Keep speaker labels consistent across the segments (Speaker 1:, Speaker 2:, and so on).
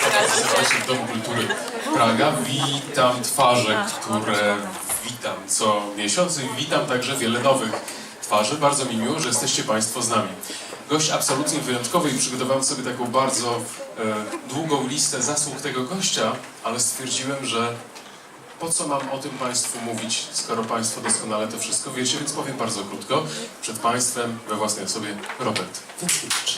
Speaker 1: Bardzo serdecznie w Domu Kultury Praga. Witam twarze, które witam co miesiąc i witam także wiele nowych twarzy. Bardzo mi miło, że jesteście Państwo z nami. Gość absolutnie wyjątkowy i przygotowałem sobie taką bardzo e, długą listę zasług tego gościa, ale stwierdziłem, że po co mam o tym Państwu mówić, skoro Państwo doskonale to wszystko wiecie, więc powiem bardzo krótko. Przed Państwem we własnej osobie Robert Więckiewicz.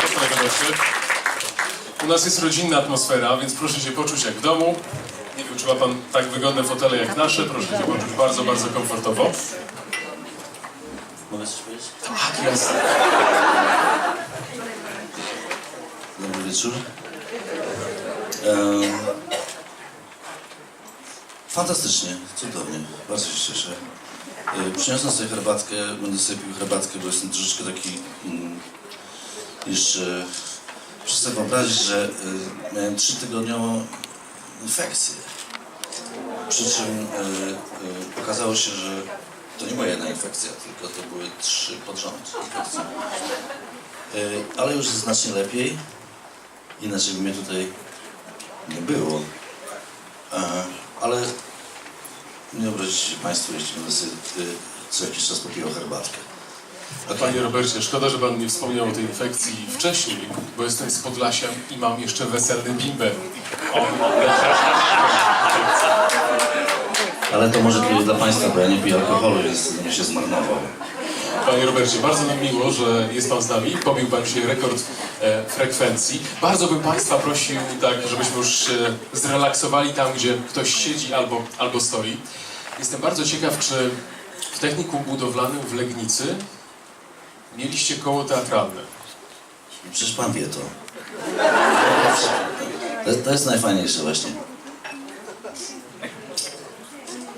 Speaker 1: Proszę U nas jest rodzinna atmosfera, więc proszę się poczuć jak w domu. Nie wiem, czy ma Pan tak wygodne fotele jak nasze. Proszę się poczuć bardzo, bardzo komfortowo.
Speaker 2: Mogę coś powiedzieć?
Speaker 1: Tak, jasne.
Speaker 2: Dobry wieczór. Fantastycznie, cudownie, bardzo się cieszę. E, Przyniosłem sobie herbatkę, będę sobie pił herbatkę, bo jestem troszeczkę taki mm, jeszcze... Muszę sobie wyobrazić, że y, miałem trzytygodniową infekcję. Przy czym y, y, okazało się, że to nie moja jedna infekcja, tylko to były trzy pod rząd infekcje. Y, ale już znacznie lepiej. Inaczej by mnie tutaj nie było. E, ale nie obrazicie się Państwo, jeśli będę sobie y, co jakiś czas popijał herbatkę.
Speaker 1: Panie Robercie, szkoda, że Pan nie wspomniał o tej infekcji wcześniej, bo jestem z Podlasia i mam jeszcze weselny bimber.
Speaker 2: Ale to może kiedyś dla Państwa, bo ja nie piję alkoholu, więc mi się zmarnował.
Speaker 1: Panie Robercie, bardzo nam miło, że jest Pan z nami. Pobił Pan dzisiaj rekord e, frekwencji. Bardzo bym Państwa prosił, tak, żebyśmy już się zrelaksowali tam, gdzie ktoś siedzi albo, albo stoi. Jestem bardzo ciekaw, czy w technikum budowlanym w Legnicy mieliście koło teatralne.
Speaker 2: Przecież Pan wie to. To to jest najfajniejsze właśnie.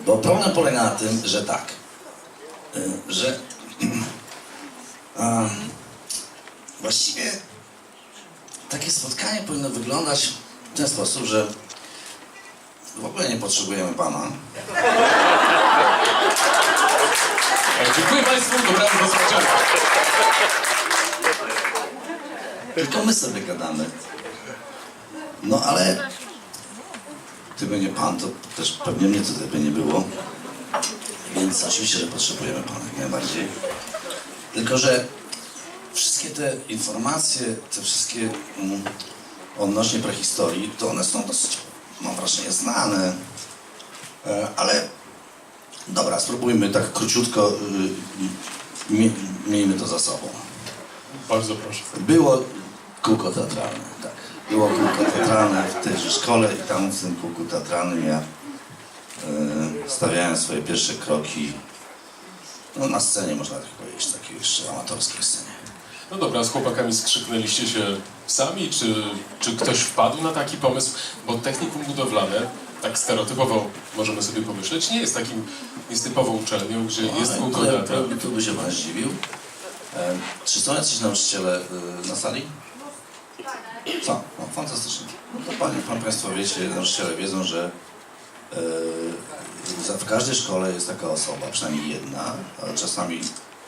Speaker 2: Bo problem polega na tym, że tak, y, że a, właściwie takie spotkanie powinno wyglądać w ten sposób, że w ogóle nie potrzebujemy Pana.
Speaker 1: Dziękuję Państwu, dobranoc, do zobaczenia.
Speaker 2: Tylko my sobie gadamy. No ale gdyby nie pan, to też pewnie mnie tutaj by nie było. Więc oczywiście, że potrzebujemy pana jak najbardziej. Tylko, że wszystkie te informacje, te wszystkie mm, odnośnie prehistorii, to one są dosyć, mam wrażenie, znane. E, ale dobra, spróbujmy tak króciutko, y, y, mi- miejmy to za sobą.
Speaker 1: Bardzo proszę.
Speaker 2: Było kółko teatralne, tak. Było kółko teatralne w tejże szkole i tam w tym kółku teatralnym ja e, stawiałem swoje pierwsze kroki no, na scenie, można tak powiedzieć, takiej jeszcze amatorskiej scenie.
Speaker 1: No dobra, z chłopakami skrzyknęliście się sami, czy, czy ktoś wpadł na taki pomysł? Bo technikum budowlane, tak stereotypowo możemy sobie pomyśleć, nie jest takim, jest typową uczelnią, gdzie jest
Speaker 2: No,
Speaker 1: kółko
Speaker 2: to,
Speaker 1: teatralne.
Speaker 2: to, to by się pan zdziwił. E, czy są jacyś nauczyciele e, na sali? Są, no, fantastycznie. No to panie, pan Państwo wiecie, nauczyciele wiedzą, że za- w każdej szkole jest taka osoba, przynajmniej jedna, a czasami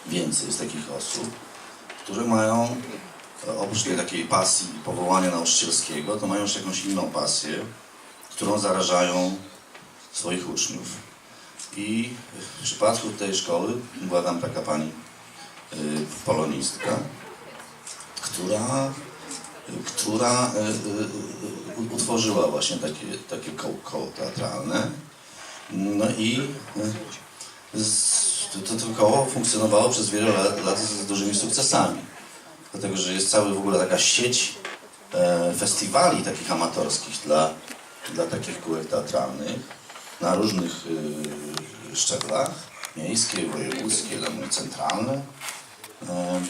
Speaker 2: więcej jest takich osób, które mają e, oprócz tej takiej pasji i powołania nauczycielskiego, to mają jeszcze jakąś inną pasję, którą zarażają swoich uczniów. I w przypadku tej szkoły była tam taka pani y, polonistka, która, która y, y, utworzyła właśnie takie, takie koło, koło teatralne. No i z, to, to koło funkcjonowało przez wiele lat, lat z dużymi sukcesami. Dlatego, że jest cały w ogóle taka sieć e, festiwali takich amatorskich dla, dla takich kółek teatralnych na różnych y, szczeblach, miejskie, wojewódzkie, domy centralne. E,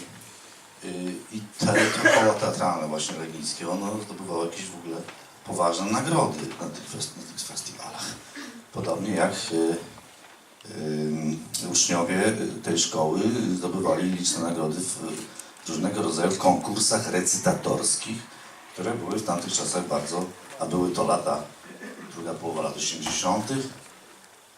Speaker 2: y, I te, koło teatralne właśnie legnickie, ono zdobywało jakieś w ogóle poważne nagrody na tych, na tych festiwalach. Podobnie jak y, y, uczniowie tej szkoły zdobywali liczne nagrody w różnego rodzaju konkursach recytatorskich, które były w tamtych czasach bardzo, a były to lata druga połowa lat 80.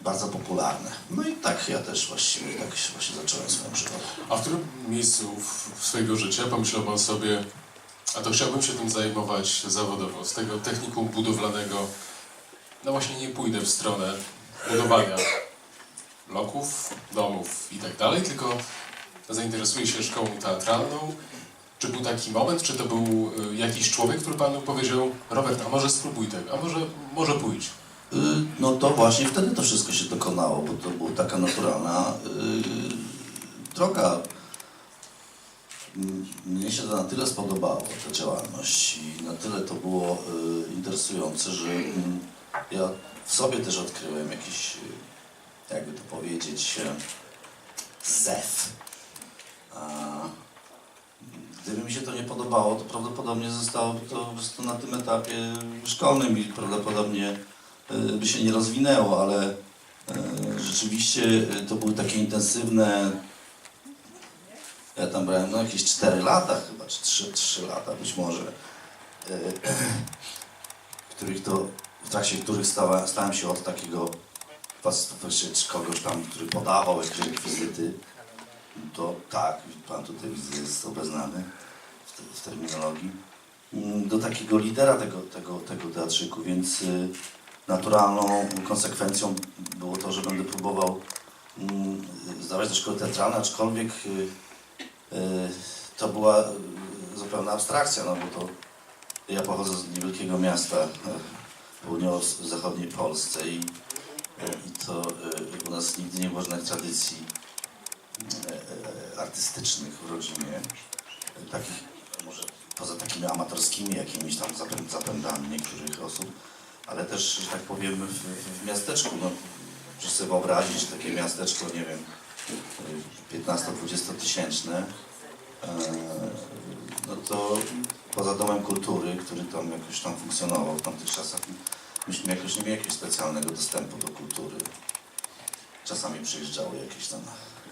Speaker 2: Bardzo popularne. No i tak ja też właściwie tak właśnie zacząłem swoją przygodę.
Speaker 1: A w którym miejscu w- swojego życia pomyślał Pan sobie, a to chciałbym się tym zajmować zawodowo, z tego technikum budowlanego, no właśnie nie pójdę w stronę budowania bloków, domów i tak dalej, tylko zainteresuję się szkołą teatralną. Czy był taki moment, czy to był y, jakiś człowiek, który Panu powiedział, Robert, a może spróbuj tego, a może, może pójdź.
Speaker 2: Y, No to właśnie wtedy to wszystko się dokonało, bo to była taka naturalna y, droga. Mnie się to na tyle spodobało, ta działalność i na tyle to było interesujące, że mm, ja w sobie też odkryłem jakiś, jakby to powiedzieć, e, zew. Gdyby mi się to nie podobało, to prawdopodobnie zostałoby to po prostu na tym etapie szkolnym i prawdopodobnie y, by się nie rozwinęło, ale y, rzeczywiście y, to były takie intensywne. Ja tam brałem no, jakieś 4 lata chyba, czy 3, 3 lata być może, których to, w trakcie których stała, stałem się od takiego czy kogoś tam, który podawał jakieś rekwizyty, to tak, pan tutaj jest obeznany w, te, w terminologii, mm, do takiego lidera tego, tego, tego teatrzyku, więc y, naturalną konsekwencją było to, że będę próbował mm, zdawać do szkoły teatralnej, aczkolwiek y, y, to była zupełna abstrakcja, no bo to ja pochodzę z niewielkiego miasta w południowo-zachodniej Polsce i, i to u nas nigdy nie było żadnych tradycji artystycznych w rodzinie, takich może poza takimi amatorskimi jakimiś tam zapę- zapędami niektórych osób, ale też, że tak powiem, w, w- w miasteczku, no, proszę sobie wyobrazić takie miasteczko, nie wiem, 15-20 tysięczne, e, no to poza Domem Kultury, który tam jakoś tam funkcjonował w tamtych czasach, myśmy jakoś nie mieli jakiegoś specjalnego dostępu do kultury. Czasami przyjeżdżały jakieś tam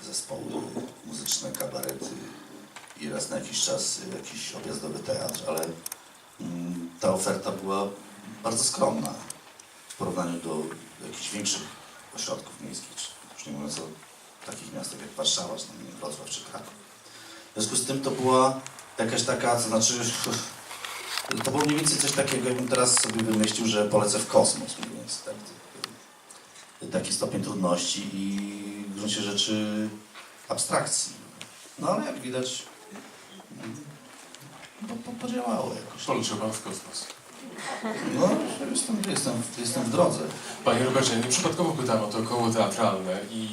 Speaker 2: zespoły muzyczne, kabarety i raz na jakiś czas jakiś objazdowy teatr, ale mm, ta oferta była bardzo skromna w porównaniu do jakichś większych ośrodków miejskich, czy już nie mówiąc o takich miastach jak Warszawa, czy Wrocław czy Kraków. W związku z tym to była jakaś taka, to znaczy to było mniej więcej coś takiego, jakbym teraz sobie wymyślił, że polecę w kosmos, mówiąc tak. Taki stopień trudności i w gruncie rzeczy abstrakcji. No ale jak widać, no, po, podziałało jakoś.
Speaker 1: Poleciał Pan w kosmos.
Speaker 2: No, jestem, jestem, jestem w drodze.
Speaker 1: Panie Robercie, nieprzypadkowo pytam o to koło teatralne i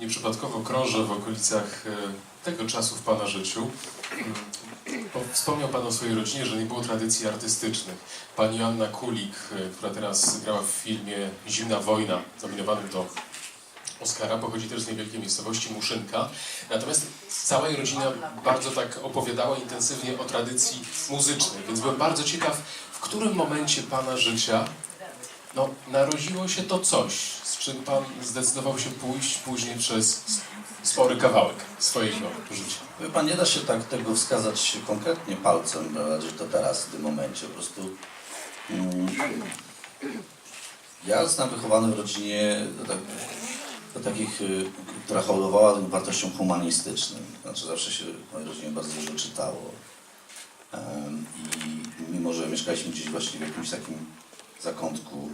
Speaker 1: nieprzypadkowo krążę w okolicach e, tego czasu w Pana życiu. Mm, Wspomniał Pan o swojej rodzinie, że nie było tradycji artystycznych. Pani Anna Kulik, e, która teraz grała w filmie Zimna Wojna, nominowanym do Oscara, pochodzi też z niewielkiej miejscowości Muszynka. Natomiast cała jej rodzina bardzo tak opowiadała intensywnie o tradycji muzycznej, więc byłem bardzo ciekaw, w którym momencie Pana życia no, narodziło się to coś, z czym Pan zdecydował się pójść później przez spory kawałek swojego życia.
Speaker 2: Wie pan, nie da się tak tego wskazać konkretnie palcem, że to teraz, w tym momencie. Po prostu mm, ja zostałem wychowany w rodzinie tak, do takich, y, która hołdowała tym wartościom humanistycznym. Znaczy zawsze się w mojej rodzinie bardzo dużo czytało. I mimo, że mieszkaliśmy gdzieś właśnie w jakimś takim zakątku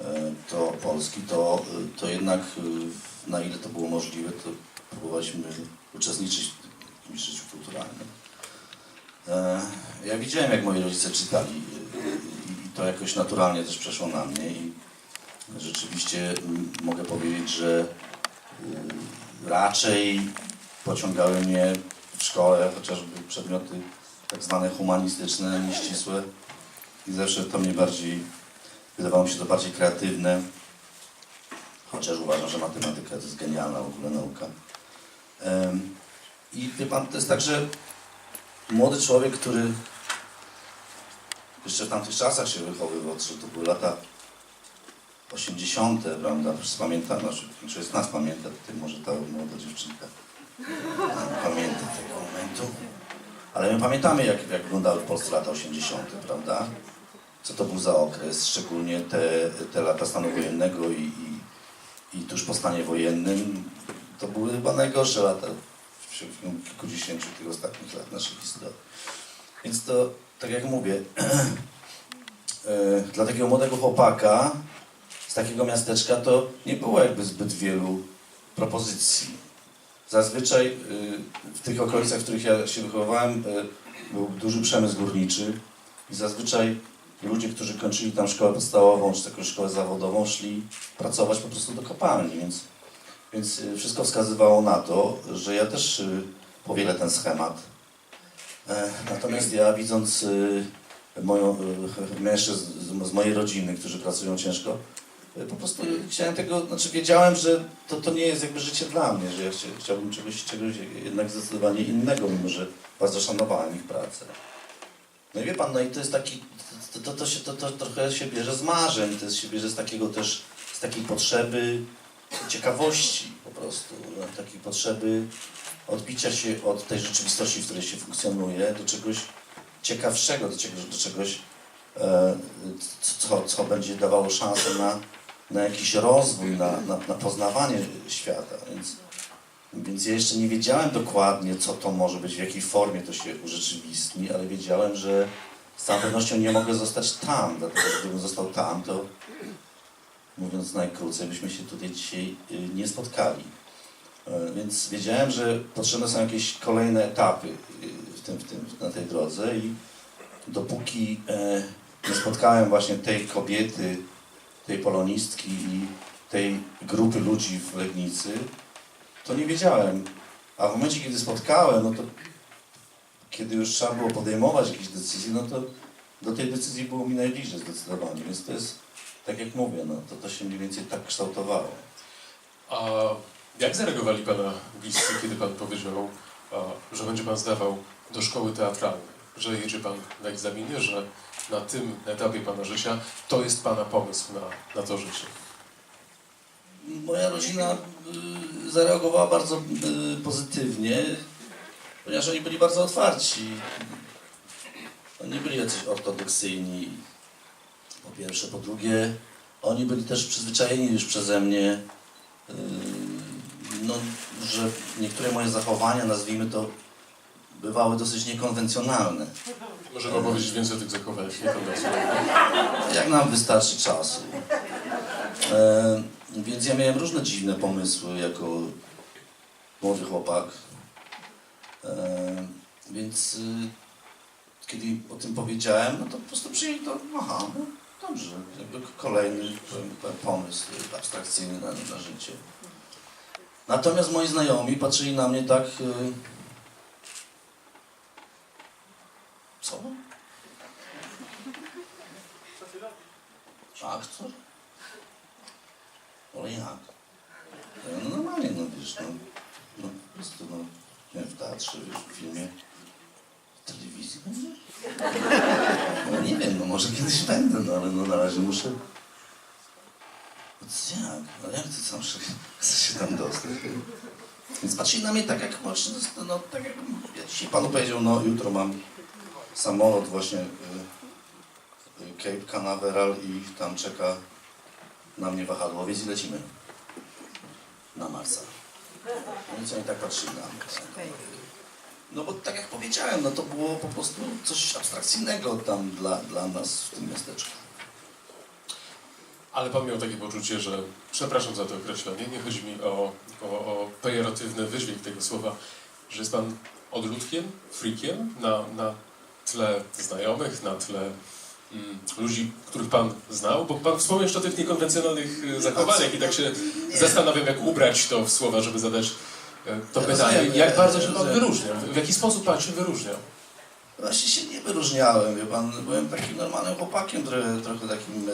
Speaker 2: e, to Polski, to, y, to jednak y, na ile to było możliwe, to próbowaliśmy uczestniczyć w jakimś życiu kulturalnym. E, Ja widziałem, jak moi rodzice czytali i to jakoś naturalnie też przeszło na mnie i rzeczywiście mm, mogę powiedzieć, że y, raczej pociągały mnie w szkole chociażby przedmioty tak zwane humanistyczne, nieścisłe i zawsze to mnie bardziej, wydawało mi się to bardziej kreatywne, chociaż uważam, że matematyka to jest genialna w ogóle nauka. I wie pan, to jest tak, że młody człowiek, który jeszcze w tamtych czasach się wychowywał, to były lata 80., prawda? Przecież pamiętam, znaczy, większość z nas pamięta, tutaj może ta młoda dziewczynka pamięta tego momentu. Ale my pamiętamy, jak, jak wyglądały w Polsce lata 80., prawda? co to był za okres, szczególnie te, te lata stanu wojennego i, i, i tuż po stanie wojennym. To były chyba najgorsze lata w ciągu kilkudziesięciu tych ostatnich lat naszej historii. Więc to, tak jak mówię, e, dla takiego młodego chłopaka z takiego miasteczka to nie było jakby zbyt wielu propozycji. Zazwyczaj y, w tych okolicach, w których ja się wychowałem, y, był duży przemysł górniczy i zazwyczaj ludzie, którzy kończyli tam szkołę podstawową czy taką szkołę zawodową, szli pracować po prostu do kopalni, więc, więc y, wszystko wskazywało na to, że ja też powielę ten schemat. E, Natomiast ja widząc moją, mężczyzn z, mojej rodziny, którzy pracują ciężko, po prostu chciałem tego, znaczy wiedziałem, że to, to nie jest jakby życie dla mnie, że ja chcia, chciałbym czegoś, czegoś jednak zdecydowanie innego, mimo że bardzo szanowałem ich pracę. No i wie pan, no i to jest taki, to, to, to, się, to, to trochę się bierze z marzeń, to jest, się bierze z takiego też, z takiej potrzeby ciekawości po prostu, no, takiej potrzeby odbicia się od tej rzeczywistości, w której się funkcjonuje, do czegoś ciekawszego, do czegoś, do czegoś e, co, co będzie dawało szansę na, na jakiś rozwój, na, na, na poznawanie świata. Więc, więc ja jeszcze nie wiedziałem dokładnie, co to może być, w jakiej formie to się urzeczywistni, ale wiedziałem, że z całą pewnością nie mogę zostać tam, dlatego że gdybym został tam, to mówiąc najkrócej, byśmy się tutaj dzisiaj y, nie spotkali. E, Więc wiedziałem, że potrzebne są jakieś kolejne etapy y, w tym, w tym, na tej drodze i dopóki e, nie spotkałem właśnie tej kobiety, tej polonistki i tej grupy ludzi w Legnicy, to nie wiedziałem. A w momencie, kiedy spotkałem, no to kiedy już trzeba było podejmować jakieś decyzje, no to do tej decyzji było mi najbliżej zdecydowanie. Więc to jest, tak jak mówię, no to, to się mniej więcej tak kształtowało.
Speaker 1: A jak zareagowali Pana bliscy, kiedy Pan powiedział, że będzie Pan zdawał do szkoły teatralnej, że jedzie Pan na egzaminie, że na tym etapie Pana życia to jest Pana pomysł na, na to życie?
Speaker 2: Moja rodzina y, zareagowała bardzo y, pozytywnie, ponieważ oni byli bardzo otwarci. Oni byli jacyś ortodoksyjni, po pierwsze. Po drugie, oni byli też przyzwyczajeni już przeze mnie, y, no, że niektóre moje zachowania, nazwijmy to, bywały dosyć niekonwencjonalne.
Speaker 1: Możemy opowiedzieć więcej o tych zachowaniach niekonwencjonalnych.
Speaker 2: Jak nam wystarczy czasu. E, więc ja miałem różne dziwne pomysły jako młody chłopak. E, więc y, kiedy o tym powiedziałem, no to po prostu przyjęli to, aha, no dobrze, jakby kolejny powiem, pomysł abstrakcyjny na, na życie. Natomiast moi znajomi patrzyli na mnie tak... Y, co? Aktor? Ale jak? No normalnie, no wiesz, no, no po prostu, no, teatrze, wiesz, w filmie, telewizji? No nie wiem, no może kiedyś będę, no ale no na razie muszę... No co jak? No jak ty sam chcesz się tam dostać? Więc patrzyli na mnie tak jak, właśnie, no tak jak ja dzisiaj panu powiedział, no jutro mam samolot właśnie... Y, Cape Canaveral i tam czeka na mnie wahadłowiec i lecimy na Marsa. No co oni tak patrzyli na mnie. No bo tak jak powiedziałem, no to było po prostu coś abstrakcyjnego tam dla, dla nas w tym miasteczku.
Speaker 1: Ale Pan miał takie poczucie, że, przepraszam za to określenie, nie chodzi mi o, o, o pejoratywny wydźwięk tego słowa, że jest Pan odludkiem, freakiem na, na tle znajomych, na tle mm, ludzi, których Pan znał, bo Pan wspomniał jeszcze o tych niekonwencjonalnych e, zachowaniach i tak się zastanawiam, jak ubrać to w słowa, żeby zadać to pytanie. Jak bardzo się Pan wyróżniał? W jaki sposób Pan się wyróżniał?
Speaker 2: Właśnie się nie wyróżniałem, wie pan, byłem takim normalnym chłopakiem, trochę, trochę takim,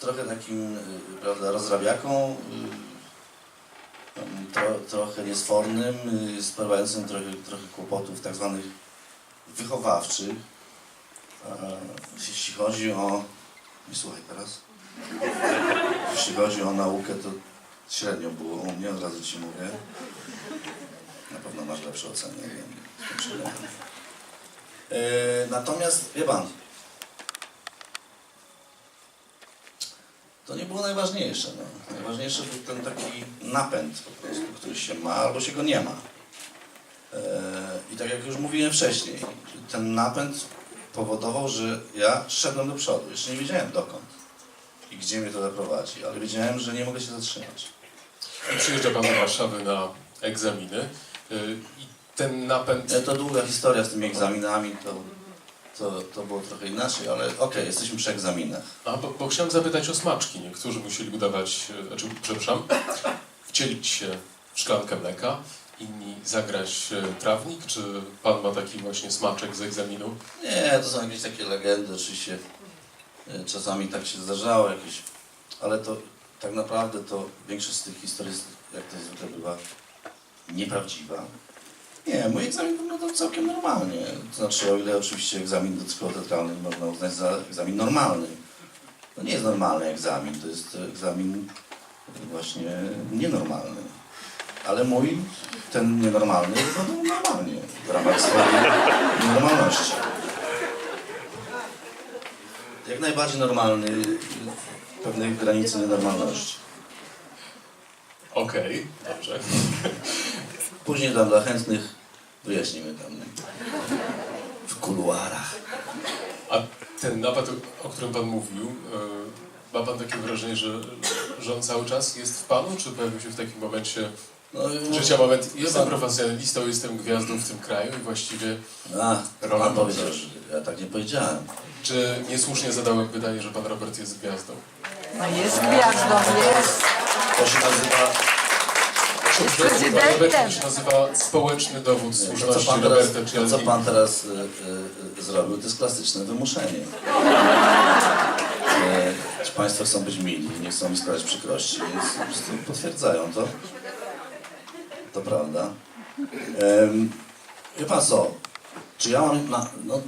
Speaker 2: trochę takim, e, prawda, rozrabiaką, em, tro, trochę niesfornym, e, sprawującym trochę, trochę kłopotów tak zwanych wychowawczych. Jeśli chodzi o... Nie słuchaj teraz. Jeśli chodzi o naukę, to średnio było u mnie, od razu ci mówię. Na pewno masz lepsze oceny, wiem. E, Natomiast, wie pan, to nie było najważniejsze. No. Najważniejszy był ten taki napęd po prostu, który się ma albo się go nie ma. E, I tak jak już mówiłem wcześniej, ten napęd powodował, że ja szedłem do przodu. Jeszcze nie wiedziałem dokąd i gdzie mnie to zaprowadzi, ale wiedziałem, że nie mogę się zatrzymać.
Speaker 1: I przyjeżdża Pan do Warszawy na egzaminy y, i ten napęd...
Speaker 2: E, To długa historia z tymi egzaminami, to, to, to było trochę inaczej, ale okej, jesteśmy przy egzaminach.
Speaker 1: A, bo, bo chciałem zapytać o smaczki. Niektórzy musieli udawać, e, znaczy, przepraszam, wcielić się w szklankę mleka, inni zagrać e, trawnik. Czy Pan ma taki właśnie smaczek z egzaminu?
Speaker 2: Nie, to są jakieś takie legendy, oczywiście czasami tak się zdarzało jakieś, ale to tak naprawdę to większość z tych historii, jak to zwykle bywa, nieprawdziwa. Nie, mój egzamin wyglądał całkiem normalnie. To znaczy, o ile oczywiście egzamin do teatralnej można uznać za egzamin normalny. To nie jest normalny egzamin, to jest egzamin właśnie nienormalny. Ale mój, ten nienormalny, wyglądał normalnie w ramach swojej normalności. Jak najbardziej normalny, pewnej granicy nienormalności.
Speaker 1: Okej, dobrze.
Speaker 2: Później tam dla chętnych wyjaśnimy tam w kuluarach.
Speaker 1: A ten napad, o którym Pan mówił, e, ma Pan takie wrażenie, że, że on cały czas jest w Panu, czy pojawił się w takim momencie
Speaker 2: No,
Speaker 1: życia moment, jestem
Speaker 2: Pan-
Speaker 1: profesjonalistą, jestem gwiazdą w tym kraju i właściwie,
Speaker 2: A, pan powiedział, że ja tak nie powiedziałem.
Speaker 1: czy niesłusznie zadałem pytanie, że Pan Robert jest gwiazdą?
Speaker 3: No jest gwiazdą, jest.
Speaker 2: To się nazywa,
Speaker 1: Pan
Speaker 3: prezydentem.
Speaker 1: Robert się nazywa społeczny dowód
Speaker 2: to co
Speaker 1: słuszności
Speaker 2: pan teraz,
Speaker 1: Roberta
Speaker 2: to, co pan teraz y, y, y, zrobił, to jest klasyczne wymuszenie. E, Ci Państwo chcą być mili, nie chcą mi sprawiać przykrości, więc po prostu potwierdzają to. To prawda. Em, Wie pan co, czy ja mam, na, no,